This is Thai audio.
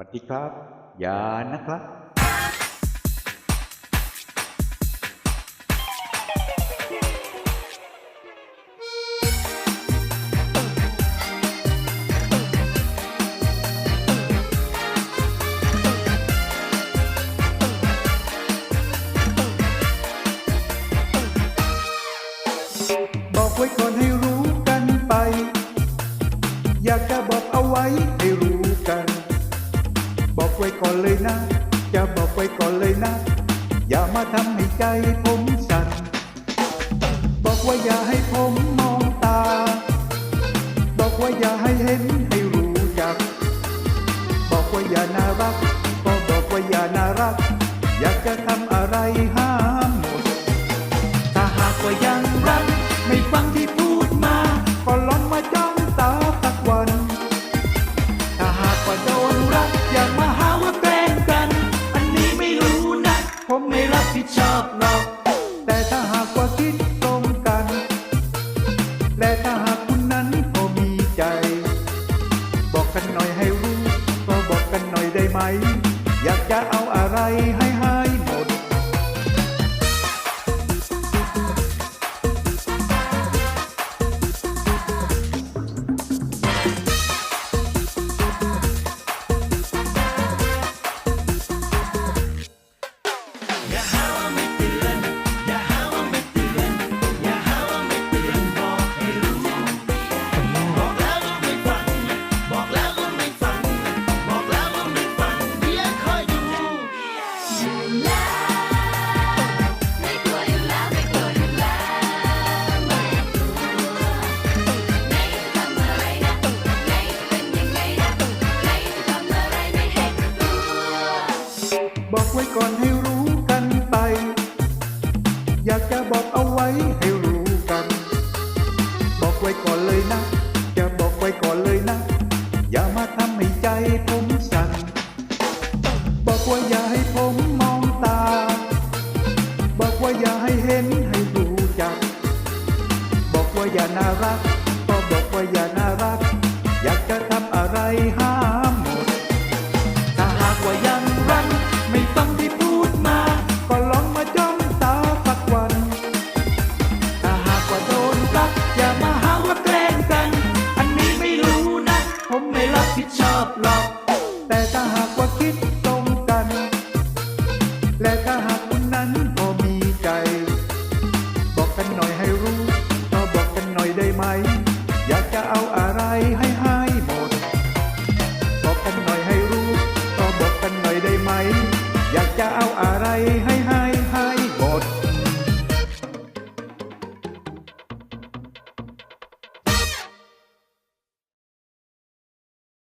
วัสดีครับ อย่านะครับ บอกไว้ก่อนให้รู้กันไป อยากจะบอกเอาไว้ให้รู้ ไว้ก่อนเลยนะ จะบอกไว้ก่อนเลยนะ อย่ามาทำให้ใจผมสั่น บอกว่าอย่าให้ผมมองตา บอกว่าอย่าให้เห็นให้รู้จัก บอกว่าอย่าน่ารัก ก็บอกว่าอย่าน่ารัก อยากจะทำอะไรห้ กว่าคิดตรงกัน และถ้าหากคุณนั้นก็มีใจ บอกกันหน่อยให้รู้ ก็บอกกันหน่อยได้ไหม อยากจะเอาอะไรให้ บอกไว้ก่อนให้รู้กันไป อยากจะบอกเอาไว้ให้รู้กัน บอกไว้ก่อนเลยนะ จะบอกไว้ก่อนเลยนะ อย่ามาทำให้ใจผมสั่น บอกว่าอย่าให้ผมมองตา บอกว่าอย่าให้เห็นให้รู้จัก บอกว่าอย่าน่ารัก ก็บอกว่าอย่าน่า ผิดชอบหรอก แต่ถ้าหากว่าคิดตรงกัน และถ้าหากคุณนั้นก็มีใจ บอกกันหน่อยให้รู้ก็บอกกันหน่อยได้ไหม อยากจะเอาอะไรให้หายหมด บอกกันหน่อยให้รู้ก็บอกกันหน่อยได้ไหม อยากจะเอาอะไรให